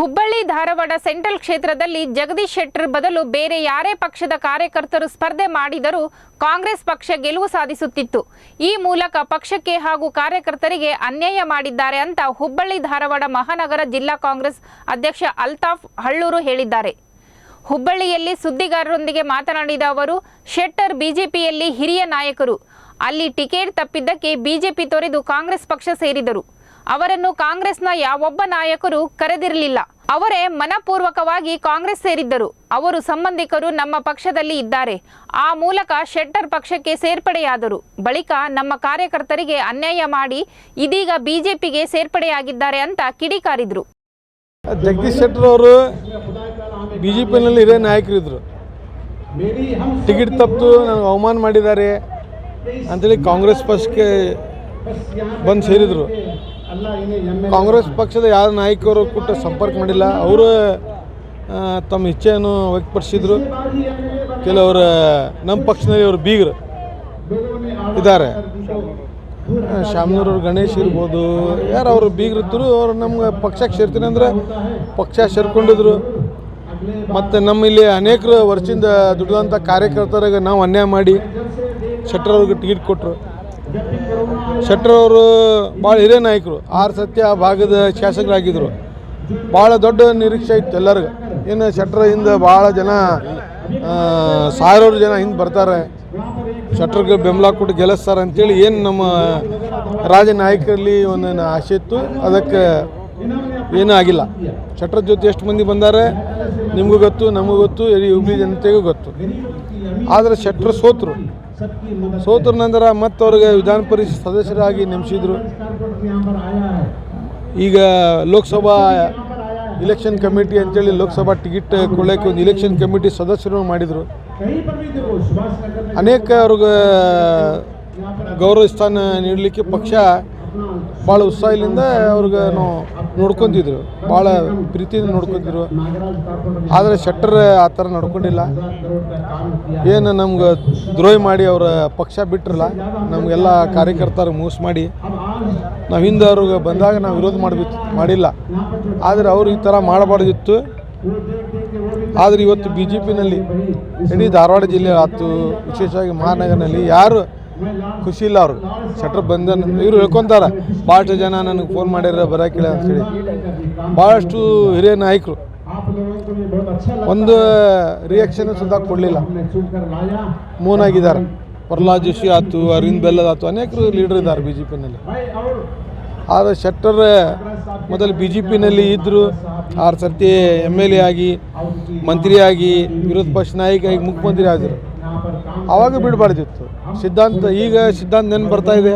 Hubballi Dharwad central ಕ್ಷೇತ್ರದಲ್ಲಿ ಜಗದೀಶ್ ಶೆಟ್ಟರ್ ಬದಲು ಬೇರೆ ಯಾರೇ ಪಕ್ಷದ ಕಾರ್ಯಕರ್ತರು ಸ್ಪರ್ಧೆ ಮಾಡಿದರೂ ಕಾಂಗ್ರೆಸ್ ಪಕ್ಷ ಗೆಲುವು ಸಾಧಿಸುತ್ತಿತ್ತು. ಈ ಮೂಲಕ ಪಕ್ಷಕ್ಕೆ ಹಾಗೂ ಕಾರ್ಯಕರ್ತರಿಗೆ ಅನ್ಯಾಯ ಮಾಡಿದ್ದಾರೆ ಅಂತ ಹುಬ್ಬಳ್ಳಿ ಧಾರವಾಡ ಮಹಾನಗರ ಜಿಲ್ಲಾ ಕಾಂಗ್ರೆಸ್ ಅಧ್ಯಕ್ಷ ಅಲ್ತಾಫ್ ಹಳ್ಳೂರು ಹೇಳಿದ್ದಾರೆ. ಹುಬ್ಬಳ್ಳಿಯಲ್ಲಿ ಸುದ್ದಿಗಾರರೊಂದಿಗೆ ಮಾತನಾಡಿದ ಅವರು, ಶೆಟ್ಟರ್ ಬಿಜೆಪಿಯಲ್ಲಿ ಹಿರಿಯ ನಾಯಕರು. ಅಲ್ಲಿ ಟಿಕೆಟ್ ತಪ್ಪಿದ್ದಕ್ಕೆ ಬಿಜೆಪಿ ತೊರೆದು ಕಾಂಗ್ರೆಸ್ ಪಕ್ಷ ಸೇರಿದರು. ಅವರನ್ನು ಕಾಂಗ್ರೆಸ್ನ ಯಾವೊಬ್ಬ ನಾಯಕರು ಕರೆದಿರಲಿಲ್ಲ. ಅವರೇ ಮನಪೂರ್ವಕವಾಗಿ ಕಾಂಗ್ರೆಸ್ ಸೇರಿದ್ದರು. ಅವರು ಸಂಬಂಧಿಕರು ನಮ್ಮ ಪಕ್ಷದಲ್ಲಿ ಇದ್ದಾರೆ. ಆ ಮೂಲಕ ಶೆಟ್ಟರ್ ಪಕ್ಷಕ್ಕೆ ಸೇರ್ಪಡೆಯಾದರು. ಬಳಿಕ ನಮ್ಮ ಕಾರ್ಯಕರ್ತರಿಗೆ ಅನ್ಯಾಯ ಮಾಡಿ ಇದೀಗ ಬಿಜೆಪಿಗೆ ಸೇರ್ಪಡೆಯಾಗಿದ್ದಾರೆ ಅಂತ ಕಿಡಿಕಾರಿದ್ರು. ಜಗದೀಶ್ ಶೆಟ್ಟರ್ ಅವರು ಬಿಜೆಪಿನಲ್ಲಿ ಹಿರಿಯ ನಾಯಕರಿದ್ರು. ಟಿಕೆಟ್ ತಪ್ಪು ಅವಮಾನ ಮಾಡಿದ್ದಾರೆ. ಅಂತೇಳಿ ಕಾಂಗ್ರೆಸ್ ಪಕ್ಷಕ್ಕೆ ಬಂದು ಸೇರಿದರು. ಕಾಂಗ್ರೆಸ್ ಪಕ್ಷದ ಯಾವ ನಾಯಕರು ಕೂಡ ಸಂಪರ್ಕ ಮಾಡಿಲ್ಲ. ಅವರು ತಮ್ಮ ಇಚ್ಛೆಯನ್ನು ವ್ಯಕ್ತಪಡಿಸಿದರು. ಕೆಲವರು, ನಮ್ಮ ಪಕ್ಷದಲ್ಲಿ ಅವರು ಬೀಗರು ಇದ್ದಾರೆ. ಶಾಮನೂರವ್ರು ಗಣೇಶ್ ಇರ್ಬೋದು. ಯಾರು ಅವರು ಬೀಗರಿದ್ದರು ಅವ್ರು ನಮ್ಗೆ ಪಕ್ಷಕ್ಕೆ ಸೇರ್ತೀನಿ ಅಂದ್ರೆ ಪಕ್ಷ ಸೇರ್ಕೊಂಡಿದ್ರು. ಮತ್ತು ನಮ್ಮಲ್ಲಿ ಅನೇಕರು ವರ್ಷದಿಂದ ದುಡಿದಂಥ ಕಾರ್ಯಕರ್ತರಿಗೆ ನಾವು ಅನ್ಯಾಯ ಮಾಡಿ, ಶೆಟ್ಟರ್ ಅವ್ರಿಗೆ ಟಿಕೆಟ್ ಕೊಟ್ಟರು ಶೆಟ್ಟರ್ ಅವರು ಭಾಳ ಹಿರಿಯ ನಾಯಕರು, ಆರು ಸತ್ಯ ಆ ಭಾಗದ ಶಾಸಕರಾಗಿದ್ದರು ಭಾಳ ದೊಡ್ಡ ನಿರೀಕ್ಷೆ ಇತ್ತು ಎಲ್ಲರಿಗೂ. ಇನ್ನು ಶೆಟ್ರ ಹಿಂದೆ ಭಾಳ ಜನ ಸಾವಿರಾರು ಜನ ಹಿಂದೆ ಬರ್ತಾರೆ. ಶೆಟ್ಟರ್ಗೆ ಬೆಂಬಲ ಕೊಟ್ಟು ಗೆಲ್ಲಿಸ್ತಾರೆ ಅಂತೇಳಿ ಏನು ನಮ್ಮ ರಾಜ ನಾಯಕರಲ್ಲಿ ಒಂದೇನು ಆಸೆ ಇತ್ತು. ಅದಕ್ಕೆ ಏನೂ ಆಗಿಲ್ಲ. ಶಟ್ರ ಜೊತೆ ಎಷ್ಟು ಮಂದಿ ಬಂದಾರೆ? ನಿಮಗೂ ಗೊತ್ತು, ನಮಗೂ ಗೊತ್ತು, ಇಡೀ ಜನತೆಗೂ ಗೊತ್ತು. ಆದರೆ ಶೆಟ್ಟರು ಸೋತರು. ಸೋತರ ನಂತರ ಮತ್ತೆ ಅವ್ರಿಗೆ ವಿಧಾನ ಪರಿಷತ್ ಸದಸ್ಯರಾಗಿ ನೇಮಿಸಿದರು. ಈಗ ಲೋಕಸಭಾ ಇಲೆಕ್ಷನ್ ಕಮಿಟಿ ಅಂತೇಳಿ ಲೋಕಸಭಾ ಟಿಕೆಟ್ ಕೊಳ್ಳೋಕೆ ಒಂದು ಇಲೆಕ್ಷನ್ ಕಮಿಟಿ ಸದಸ್ಯರು ಮಾಡಿದರು. ಅನೇಕ ಅವ್ರಿಗೆ ಗೌರವ ಸ್ಥಾನ ನೀಡಲಿಕ್ಕೆ ಪಕ್ಷ ಭಾಳ ಉತ್ಸಾಹದಿಂದ ಅವ್ರಿಗೆ ನಾವು ನೋಡ್ಕೊತಿದ್ರು. ಭಾಳ ಪ್ರೀತಿಯಿಂದ ನೋಡ್ಕೊತಿದ್ರು. ಆದರೆ ಶೆಟ್ಟರ್ ಆ ಥರ ನಡ್ಕೊಂಡಿಲ್ಲ. ಏನು ನಮ್ಗೆ ದ್ರೋಹಿ ಮಾಡಿ ಅವರ ಪಕ್ಷ ಬಿಟ್ಟಿರಲ್ಲ ನಮಗೆಲ್ಲ ಕಾರ್ಯಕರ್ತರು ಮೋಸ ಮಾಡಿ, ನಾವು ಹಿಂದೆ ಅವ್ರಿಗೆ ಬಂದಾಗ ನಾವು ವಿರೋಧ ಮಾಡಬೇಕು ಮಾಡಿಲ್ಲ. ಆದರೆ ಅವರು ಈ ಥರ ಮಾಡಬಾರ್ದಿತ್ತು. ಆದರೆ ಇವತ್ತು ಬಿ ಜೆ ಪಿನಲ್ಲಿ ಇಡೀ ಧಾರವಾಡ ಜಿಲ್ಲೆ ಆಯ್ತು ವಿಶೇಷವಾಗಿ ಮಹಾನಗರನಲ್ಲಿ ಯಾರು ಖುಷಿ ಇಲ್ಲ ಅವ್ರಿಗೆ ಶಟ್ರ್ ಬಂದ ಇವರು ಹೇಳ್ಕೊತಾರೆ ಭಾಳಷ್ಟು ಜನ ನನಗೆ ಫೋನ್ ಮಾಡ್ಯಾರ ಬರೋಕಿಲ್ಲ ಅಂತೇಳಿ ಭಾಳಷ್ಟು ಹಿರಿಯ ನಾಯಕರು. ಒಂದು ರಿಯಾಕ್ಷನ್ ಸುಧಾ ಕೊಡಲಿಲ್ಲ. ಮೌನಾಗಿದ್ದಾರೆ. ಪ್ರಹ್ಲಾದ್ ಜೋಶಿ ಆಯ್ತು, ಅರವಿಂದ್ ಬೆಲ್ಲದ್ ಆಯ್ತು, ಅನೇಕರು ಲೀಡರ್ ಇದ್ದಾರೆ ಬಿ ಜೆ ಪಿನಲ್ಲಿ ಆದರೆ ಶೆಟ್ಟರ್ ಮೊದಲು ಬಿ ಜೆ ಪಿನಲ್ಲಿ ಇದ್ದರು ಆರು ಸರ್ತಿ ಎಂ ಎಲ್ ಎ ಆಗಿ ಮಂತ್ರಿಯಾಗಿ ವಿರೋಧ ಪಕ್ಷ ನಾಯಕ ಆಗಿ ಮುಖ್ಯಮಂತ್ರಿ ಆದರು. ಆವಾಗ ಬಿಡಬಾರ್ದಿತ್ತು. ಸಿದ್ಧಾಂತ ಈಗ ಸಿದ್ಧಾಂತ ನೆನ್ಪು ಬರ್ತಾ ಇದೆ.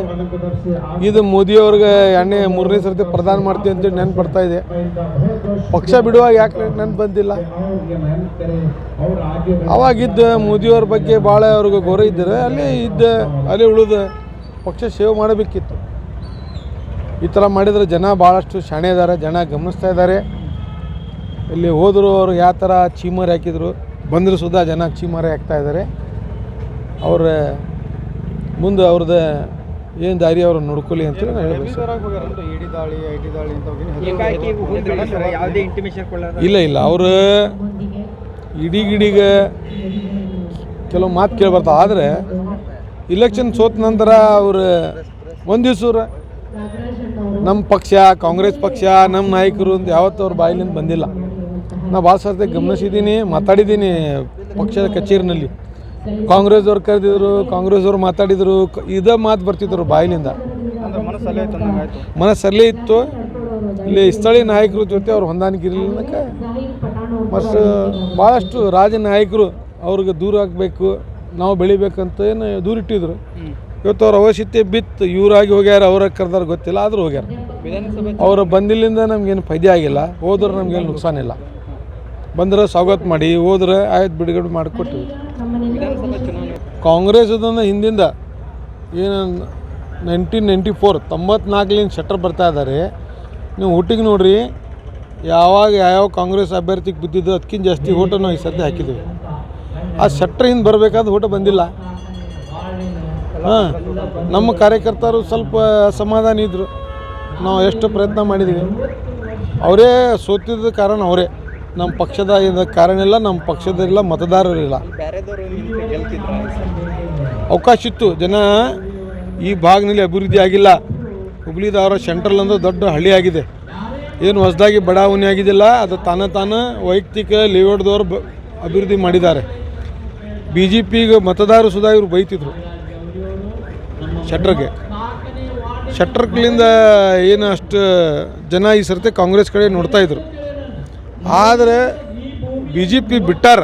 ಇದು ಮೋದಿಯವ್ರಿಗೆ ಎಣ್ಣೆ ಮೂರನೇ ಸರ್ತಿ ಪ್ರದಾನ ಮಾಡ್ತೀವಿ ಅಂತೇಳಿ ನೆನ್ಪು ಬರ್ತಾ ಇದೆ. ಪಕ್ಷ ಬಿಡುವಾಗ ಯಾಕೆ ನೆನ್ಪು ಬಂದಿಲ್ಲ? ಅವಾಗಿದ್ದ ಮೋದಿಯವ್ರ ಬಗ್ಗೆ ಭಾಳ ಅವ್ರಿಗೆ ಗೌರವ ಇದ್ದರೆ ಅಲ್ಲಿ ಇದ್ದ, ಅಲ್ಲಿ ಉಳಿದ ಪಕ್ಷ ಸೇವೆ ಮಾಡಬೇಕಿತ್ತು. ಈ ಥರ ಮಾಡಿದರೆ ಜನ ಭಾಳಷ್ಟು ಶಾಣೆ ಇದ್ದಾರೆ, ಜನ ಗಮನಿಸ್ತಾ ಇದ್ದಾರೆ. ಇಲ್ಲಿ ಹೋದರು ಅವರು ಯಾವ ಥರ ಚೀಮಾರಿ ಹಾಕಿದರು, ಬಂದರೂ ಸುಧಾ ಜನ ಚೀಮಾರಿ ಹಾಕ್ತಾ ಇದ್ದಾರೆ. ಅವ್ರ ಮುಂದೆ ಅವ್ರದ್ದು ಏನು ದಾರಿ ಅವ್ರು ನೋಡ್ಕೊಳ್ಳಿ ಅಂತ ನಾನು ಇಲ್ಲ ಇಲ್ಲ, ಅವರು ಇಡೀಗಿಡೀಗ ಗಿಡಿಗೆ ಕೆಲವು ಮಾತು ಕೇಳ್ಬಾರ್ದು. ಆದರೆ ಇಲೆಕ್ಷನ್ ಸೋತ ನಂತರ ಅವರು ಒಂದು ದಿವ್ಸ ನಮ್ಮ ಪಕ್ಷ, ಕಾಂಗ್ರೆಸ್ ಪಕ್ಷ ನಮ್ಮ ನಾಯಕರು ಅಂತ ಯಾವತ್ತೂ ಅವ್ರ ಬಾಯಿಲಿಂದ ಬಂದಿಲ್ಲ. ನಾ ಭಾಳ ಸರ್ತಿ ಗಮನಿಸಿದ್ದೀನಿ ಮಾತಾಡಿದ್ದೀನಿ ಪಕ್ಷದ ಕಚೇರಿನಲ್ಲಿ. ಕಾಂಗ್ರೆಸ್ ಅವ್ರು ಕರೆದಿದ್ರು ಕಾಂಗ್ರೆಸ್ ಅವ್ರು ಮಾತಾಡಿದರು ಇದ ಮಾತು ಬರ್ತಿದ್ರು ಬಾಯಿಲಿಂದ ಮನಸ್ಸಲ್ಲೇ ಇತ್ತು. ಇಲ್ಲಿ ಸ್ಥಳೀಯ ನಾಯಕರ ಜೊತೆ ಅವ್ರು ಹೊಂದಾಣಿಕೆ ಇರಲಿಲ್ಲಕ್ಕೆ ಮತ್ತು ಭಾಳಷ್ಟು ರಾಜ ನಾಯಕರು ಅವ್ರಿಗೆ ದೂರ ಆಗಬೇಕು ನಾವು ಬೆಳಿಬೇಕಂತ ಏನು ದೂರಿಟ್ಟಿದ್ರು ಇವತ್ತು ಅವ್ರ ಅವಶ್ಯತೆ ಬಿತ್ತು ಇವರಾಗಿ ಹೋಗ್ಯಾರ ಅವ್ರ ಕರೆದಾರ ಗೊತ್ತಿಲ್ಲ ಆದರೂ ಹೋಗ್ಯಾರ. ಅವರು ಬಂದಿಲ್ಲಿಂದ ನಮ್ಗೇನು ಫೈದೆ ಆಗಿಲ್ಲ ಹೋದ್ರೆ ನಮ್ಗೇನು ನುಕ್ಸಾನಿಲ್ಲ. ಬಂದ್ರೆ ಸ್ವಾಗತ ಮಾಡಿ ಹೋದ್ರೆ ಆಯ್ತು ಬಿಡುಗಡೆ ಮಾಡಿಕೊಟ್ಟಿವಿ ಕಾಂಗ್ರೆಸ್ ಅದನ್ನು ಹಿಂದಿಂದ ಏನು ನೈನ್ಟೀನ್ ನೈಂಟಿ ಫೋರ್ ತೊಂಬತ್ನಾಲ್ಕಲಿಂದ ಶೆಟ್ರ್ ಬರ್ತಾ ಇದ್ದಾರೆ. ನೀವು ಹುಟ್ಟಿಗೆ ನೋಡ್ರಿ, ಯಾವಾಗ ಯಾವ್ಯಾವ ಕಾಂಗ್ರೆಸ್ ಅಭ್ಯರ್ಥಿಗೆ ಬಿದ್ದಿದ್ದು ಅದಕ್ಕಿಂತ ಜಾಸ್ತಿ ಓಟು ನಾವು ಈ ಸದ್ಯ ಹಾಕಿದ್ದೀವಿ. ಆ ಶೆಟ್ರ್ ಹಿಂದೆ ಬರಬೇಕಾದ ಓಟ ಬಂದಿಲ್ಲ. ಹಾಂ, ನಮ್ಮ ಕಾರ್ಯಕರ್ತರು ಸ್ವಲ್ಪ ಅಸಮಾಧಾನ ಇದ್ದರು ನಾವು ಎಷ್ಟು ಪ್ರಯತ್ನ ಮಾಡಿದ್ದೀವಿ ಅವರೇ ಸೋತಿದ್ದ ಕಾರಣ ಅವರೇ. ನಮ್ಮ ಪಕ್ಷದ ಕಾರಣ ಇಲ್ಲ, ನಮ್ಮ ಪಕ್ಷದಲ್ಲ ಮತದಾರರಿಲ್ಲ ಅವಕಾಶ ಇತ್ತು. ಜನ ಈ ಭಾಗದಲ್ಲಿ ಅಭಿವೃದ್ಧಿ ಆಗಿಲ್ಲ. ಹುಬ್ಳಿದವರ ಸೆಂಟ್ರಲ್ ಅಂದ್ರೆ ದೊಡ್ಡ ಹಳ್ಳಿ ಆಗಿದೆ. ಏನು ಹೊಸದಾಗಿ ಬಡಾವಣೆ ಆಗಿದ್ದಿಲ್ಲ ಅದು ತಾನ ತಾನ ವೈಯಕ್ತಿಕ ಲೇಔಟ್ದವ್ರು ಬ ಅಭಿವೃದ್ಧಿ ಮಾಡಿದ್ದಾರೆ. ಬಿ ಜೆ ಪಿಗೆ ಮತದಾರರು ಸುದಾ ಇವರು ಬೈತಿದ್ರು. ಶೆಟ್ರಗೆ. ಶೆಟ್ರಕ್ಲಿಂದ ಏನು ಅಷ್ಟು ಜನ ಈ ಸರ್ತಿ ಕಾಂಗ್ರೆಸ್ ಕಡೆ ನೋಡ್ತಾಯಿದ್ರು ಆದರೆ ಬಿ ಜೆ ಪಿ ಬಿಟ್ಟಾರ.